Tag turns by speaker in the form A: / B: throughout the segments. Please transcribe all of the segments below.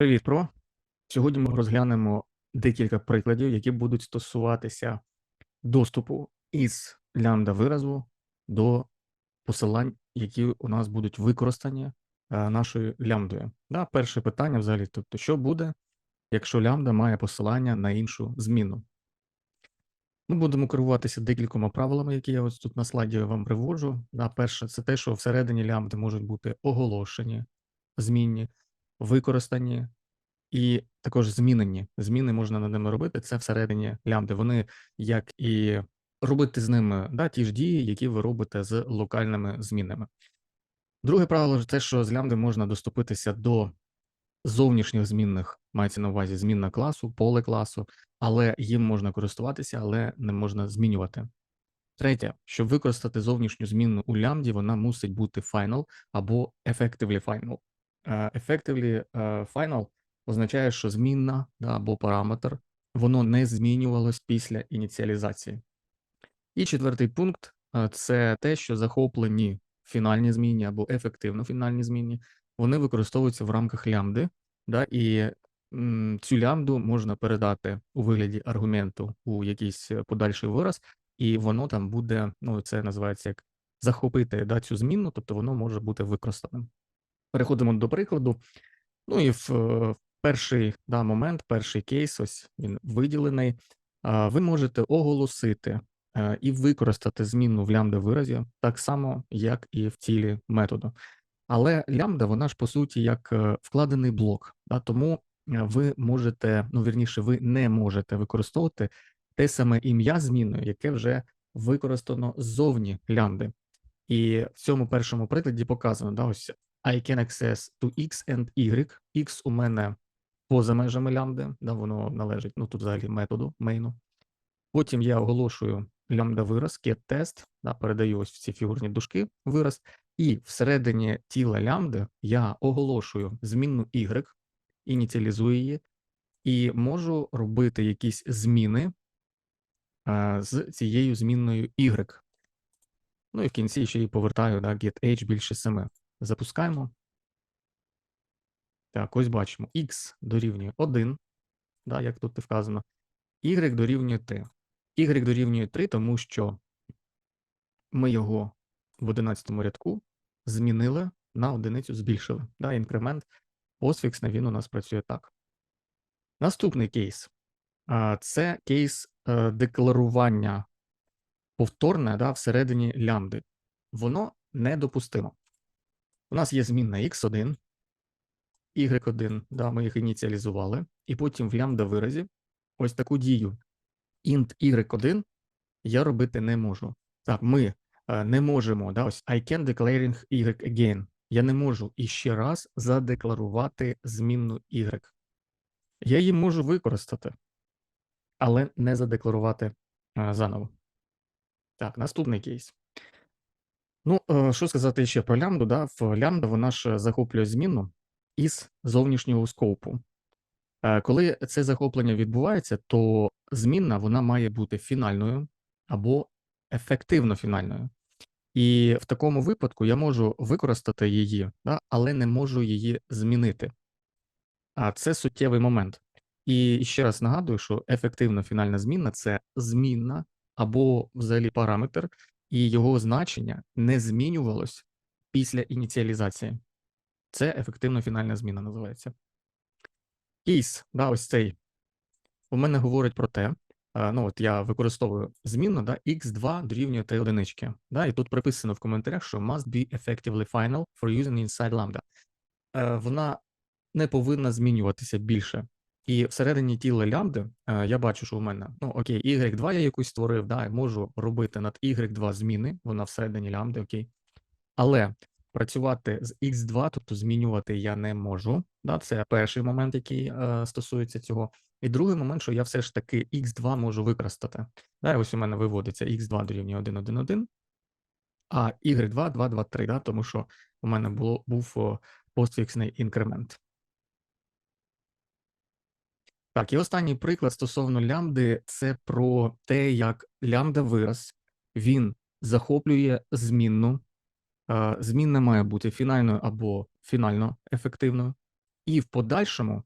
A: Привіт, Про. Сьогодні ми розглянемо декілька прикладів, які будуть стосуватися доступу із лямбда виразу до посилань, які у нас будуть використані е, нашою лямбдою. Да, перше питання взагалі, тобто, що буде, якщо лямбда має посилання на іншу зміну? Ми будемо керуватися декількома правилами, які я ось тут на слайді вам приводжу. Да, перше, це те, що всередині лямбди можуть бути оголошені, змінні, використані і також змінені. Зміни можна над ними робити. Це всередині лямбди. Вони як і робити з ними да, ті ж дії, які ви робите з локальними змінами. Друге правило те, що з лямбди можна доступитися до зовнішніх змінних, мається на увазі змінна класу, поле класу, але їм можна користуватися, але не можна змінювати. Третє, щоб використати зовнішню змінну у лямбді, вона мусить бути final або effectively final. Е, Effectively е, final означає, що змінна да, або параметр, воно не змінювалось після ініціалізації. І четвертий пункт е, це те, що захоплені фінальні змінні або ефективно фінальні змінні, вони використовуються в рамках лямбди, да, і цю лямбду можна передати у вигляді аргументу у якийсь подальший вираз, і воно там буде, ну це називається як захопити да, цю змінну, тобто воно може бути використаним. Переходимо до прикладу. Ну і в е, перший да, момент, перший кейс, ось він виділений. Ви можете оголосити е, і використати змінну в лямбда виразі так само, як і в тілі методу. Але лямбда, вона ж по суті як е, вкладений блок, да, тому е, ви можете, ну вірніше, ви не можете використовувати те саме ім'я зміною, яке вже використано ззовні лямбди. І в цьому першому прикладі показано, да, ось I can access to x and y. X у мене поза межами лямбди, да, воно належить, ну тут взагалі методу мейну. Потім я оголошую лямбда вираз, get test, да, передаю ось в ці фігурні дужки вираз, і всередині тіла лямбди я оголошую змінну y, ініціалізую її, і можу робити якісь зміни а, з цією змінною y. Ну і в кінці ще й повертаю да, get h більше 7. Запускаємо. Так, ось бачимо. X дорівнює 1, да, як тут вказано. Y дорівнює 3. Y дорівнює 3, тому що ми його в 11 рядку змінили на одиницю збільшили. Да, інкремент постфіксний, він у нас працює так. Наступний кейс. Це кейс е, декларування повторне да, всередині лямбди. Воно недопустимо. У нас є змінна x1, y1, да, ми їх ініціалізували, і потім в лямбда виразі ось таку дію int y1 я робити не можу. Так, ми е, не можемо, да, ось I can declaring y again. Я не можу іще раз задекларувати змінну y. Я її можу використати, але не задекларувати е, заново. Так, наступний кейс. Ну, е, що сказати ще про лямбду, да? В лямбда вона ж захоплює змінну із зовнішнього скопу. Е, Коли це захоплення відбувається, то змінна вона має бути фінальною або ефективно фінальною. І в такому випадку я можу використати її, да, але не можу її змінити. А це суттєвий момент. І ще раз нагадую, що ефективна фінальна змінна це змінна або взагалі параметр, і його значення не змінювалось після ініціалізації. Це ефективна фінальна зміна називається. Кейс, да, ось цей. У мене говорить про те, ну от я використовую змінну, да, x2 дорівнює 3 одинички. Да, і тут приписано в коментарях, що must be effectively final for using inside lambda. Е, Вона не повинна змінюватися більше. І всередині тіла лямбди е, я бачу, що у мене, ну окей, y2 я якусь створив, да, я можу робити над y2 зміни, вона всередині лямбди, окей. Але працювати з x2, тобто змінювати я не можу. Да, це перший момент, який е, стосується цього. І другий момент, що я все ж таки x2 можу використати. Да, ось у мене виводиться x2 дорівнює 1, 1, 1, а y2 2, 2, 3, да, тому що у мене було, був постфіксний інкремент. Так, і останній приклад стосовно лямбди це про те, як лямбда вираз він захоплює змінну. Змінна має бути фінальною або фінально ефективною, і в подальшому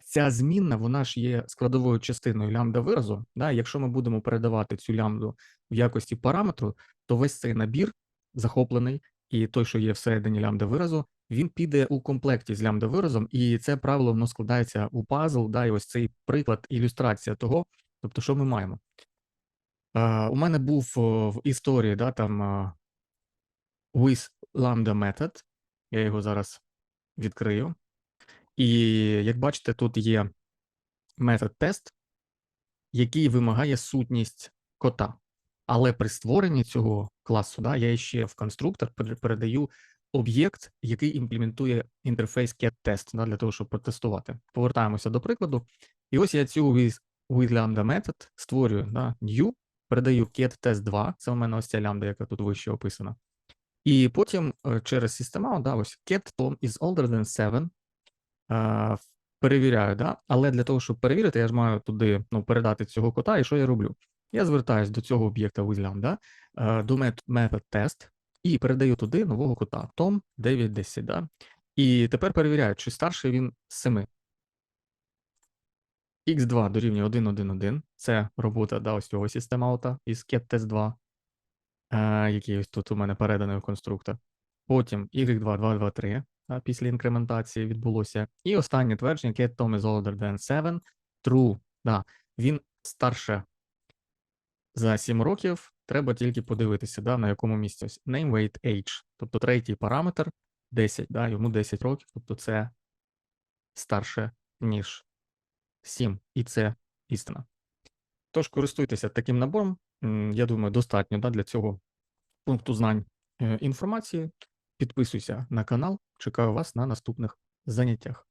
A: ця змінна, вона ж є складовою частиною лямбда виразу. Да? Якщо ми будемо передавати цю лямбду в якості параметру, то весь цей набір захоплений, і той, що є всередині лямбда виразу, він піде у комплекті з лямбда виразом, і це правило воно складається у пазл. Да? І ось цей приклад, ілюстрація того, тобто, що ми маємо. А, у мене був в історії, да, там with lambda method. Я його зараз відкрию. І як бачите, тут є метод тест, який вимагає сутність кота. Але при створенні цього класу, да, я ще в конструктор передаю об'єкт, який імплементує інтерфейс getTest, да, для того, щоб протестувати. Повертаємося до прикладу. І ось я цю with, method створюю да, new, передаю getTest2, це у мене ось ця лямбда, яка тут вище описана. І потім е, через system да, ось get Tom is older than 7, е, перевіряю, да? але для того, щоб перевірити, я ж маю туди ну, передати цього кота, і що я роблю? Я звертаюсь до цього об'єкта with lambda, е, до мет- method test і передаю туди нового кота Tom 910. Да? І тепер перевіряю, чи старший він з 7. x2 дорівнює 1, 1, 1. Це робота да, ось цього системаута із getTest2, е, який ось тут у мене переданий в конструктор. Потім y2, 2, 2, 3 а, після інкрементації відбулося. І останнє твердження, get Tom is older than 7. True. Да, він старше за 7 років. Треба тільки подивитися, да, на якому місці. Ось Name, weight, age. Тобто третій параметр 10, да, йому 10 років, тобто це старше, ніж 7. І це істина. Тож користуйтеся таким набором. Я думаю, достатньо да, для цього пункту знань е, інформації. Підписуйся на канал. Чекаю вас на наступних заняттях.